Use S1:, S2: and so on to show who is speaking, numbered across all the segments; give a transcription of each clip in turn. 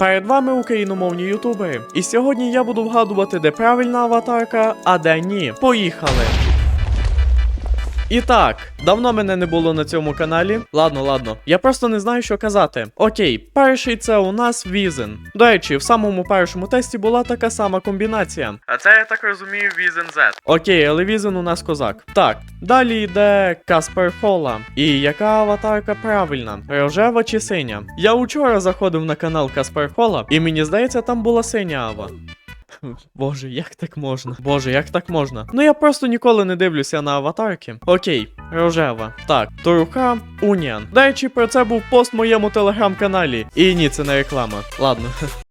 S1: Перед вами україномовні ютуби. І сьогодні я буду вгадувати, де правильна аватарка, а де ні. Поїхали! І так, давно мене не було на цьому каналі. Ладно, ладно, я просто не знаю, що казати. Окей, перший це у нас Візен. До речі, в самому першому тесті була така сама комбінація. А це я так розумію, Візен Z. Окей, але Візен у нас козак. Так, далі йде Каспер Хола. І яка аватарка правильна? Рожева чи синя? Я учора заходив на канал Каспер Хола, і мені здається, там була синя ава. Боже, як так можна? Боже, як так можна? Ну я просто ніколи не дивлюся на аватарки. Окей, рожева. Так, Торуха, Уніан. До речі, про це був пост в моєму телеграм-каналі. І ні, це не реклама. Ладно.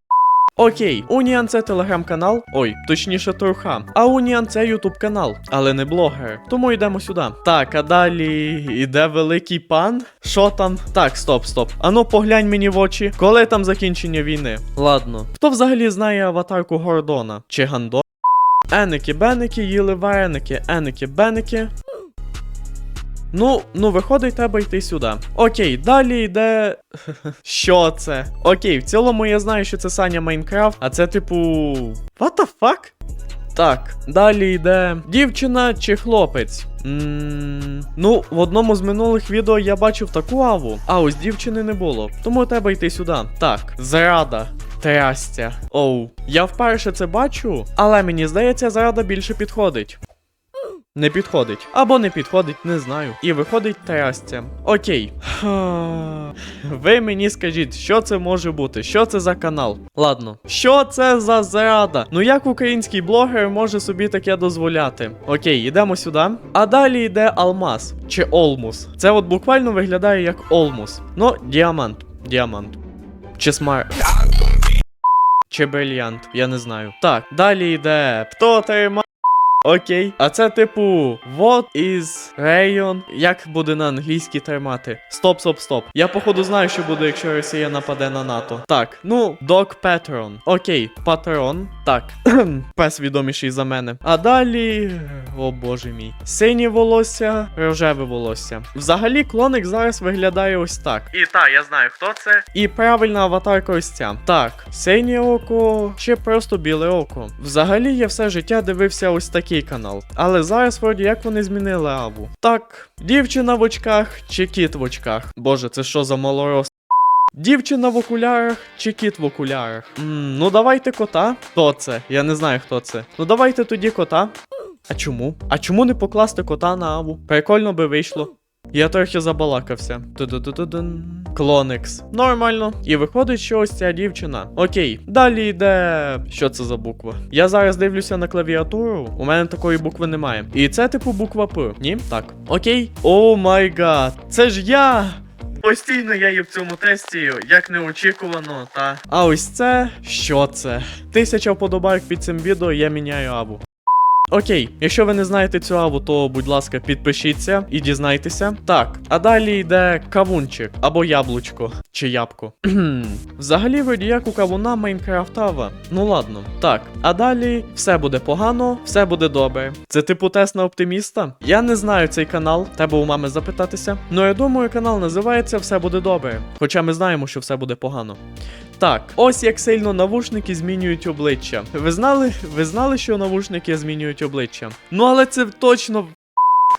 S1: Окей, Уніан це телеграм-канал, ой, точніше Турха. А Уніан це ютуб канал, але не блогер. Тому йдемо сюди. Так, а далі іде великий пан. Що там? Так, стоп, стоп. Ану, поглянь мені в очі. Коли там закінчення війни? Ладно. Хто взагалі знає аватарку Гордона? Чи Гандо? Еники беники їли вареники, еники беники. Ну, ну, виходить, треба йти сюди. Окей, далі йде. Що це? Окей, в цілому я знаю, що це Саня Майнкрафт, а це типу. What the fuck? Так, далі йде дівчина чи хлопець. Ммм, ну, в одному з минулих відео я бачив таку аву, а ось дівчини не було. Тому треба йти сюди. Так, зрада. Трястя. Оу, я вперше це бачу, але мені здається, зрада більше підходить. Не підходить. Або не підходить, не знаю. І виходить трястя. Окей. Ви мені скажіть, що це може бути? Що це за канал? Ладно, що це за зрада? Ну як український блогер може собі таке дозволяти? Окей, йдемо сюди. А далі йде алмаз чи олмус. Це от буквально виглядає як олмус. Ну, діамант. Діамант. Чи смар. Чи брильянт, я не знаю. Так, далі йде. Хто трима. Окей. А це типу what is rayon? Як буде на англійській тримати? Стоп, стоп, стоп. Я походу знаю, що буде, якщо Росія нападе на НАТО. Так, ну, dog patron. Окей, патрон. Так. Пес відоміший за мене. А далі. О боже мій. Синє волосся, рожеве волосся. Взагалі, клоник зараз виглядає ось так. І так, я знаю, хто це. І правильна аватарка ось ця. Так, синє око чи просто біле око. Взагалі, я все життя дивився ось такий канал. Але зараз, вроді, як вони змінили аву. Так, дівчина в очках чи кіт в очках. Боже, це що за малорос? Дівчина в окулярах чи кіт в окулярах? М, ну давайте кота. Хто це? Я не знаю, хто це. Ну давайте тоді кота. А чому? А чому не покласти кота на аву? Прикольно би вийшло. Я трохи забалакався. Ту-ду-ду-ду-дун. Клоникс. Нормально. І виходить, що ось ця дівчина. Окей, далі йде. Що це за буква? Я зараз дивлюся на клавіатуру. У мене такої букви немає. І це типу буква П. Ні? Так. Окей. О май гад. Це ж я! Постійно я є в цьому тесті, як неочікувано, та. А ось це. Що це? Тисяча вподобайок під цим відео, я міняю абу. Окей, якщо ви не знаєте цю аву, то будь ласка, підпишіться і дізнайтеся. Так, а далі йде кавунчик або яблучко чи ябко. Взагалі, у кавуна Майнкрафтава. Ну ладно. Так, а далі все буде погано, все буде добре. Це типу тест на оптиміста. Я не знаю цей канал, треба у мами запитатися. Ну я думаю, канал називається Все буде добре. Хоча ми знаємо, що все буде погано. Так, ось як сильно навушники змінюють обличчя. Ви знали, ви знали, що навушники змінюють обличчя? Ну але це точно.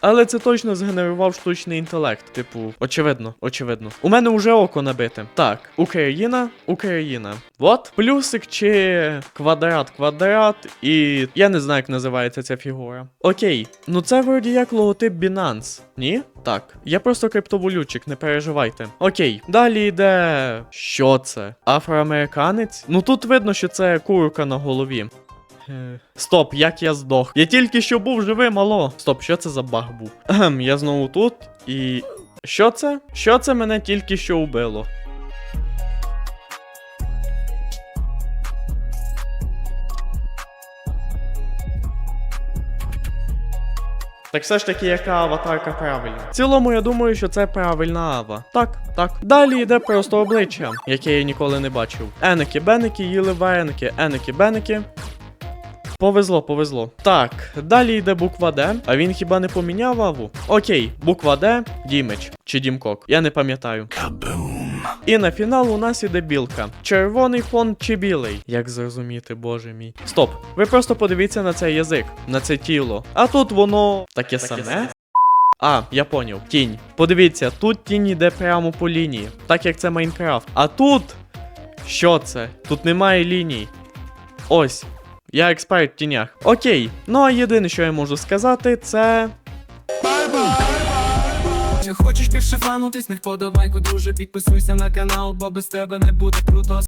S1: Але це точно згенерував штучний інтелект. Типу, очевидно, очевидно. У мене вже око набите. Так, Україна, Україна. От, плюсик чи квадрат, квадрат, і я не знаю, як називається ця фігура. Окей, ну це вроді як логотип Binance. Ні? Так. Я просто криптовалютчик, не переживайте. Окей, далі йде. Що це? Афроамериканець? Ну тут видно, що це курка на голові. Стоп, як я здох. Я тільки що був живий, мало. Стоп, що це за баг був? Ем, я знову тут і. Що це? Що це мене тільки що убило? Так все ж таки, яка аватарка правильна? В цілому, я думаю, що це правильна ава. Так, так. Далі йде просто обличчя, яке я ніколи не бачив. Еники, беники, їли вареники, еники, беники. Повезло, повезло. Так, далі йде буква Д. А він хіба не поміняв аву? Окей, буква Д, Дімич чи Дімкок. Я не пам'ятаю. Кабум. І на фінал у нас іде білка. Червоний фон чи білий? Як зрозуміти, боже мій. Стоп, ви просто подивіться на цей язик, на це тіло. А тут воно таке саме. А, я поняв. Тінь. Подивіться, тут тінь йде прямо по лінії, так як це Майнкрафт. А тут. Що це? Тут немає ліній. Ось. Я експерт в тінях. Окей. Ну а єдине, що я можу сказати, це.
S2: Хочеш більше фанутись, не вподобайку, дуже підписуйся на канал, бо без тебе не буде круто.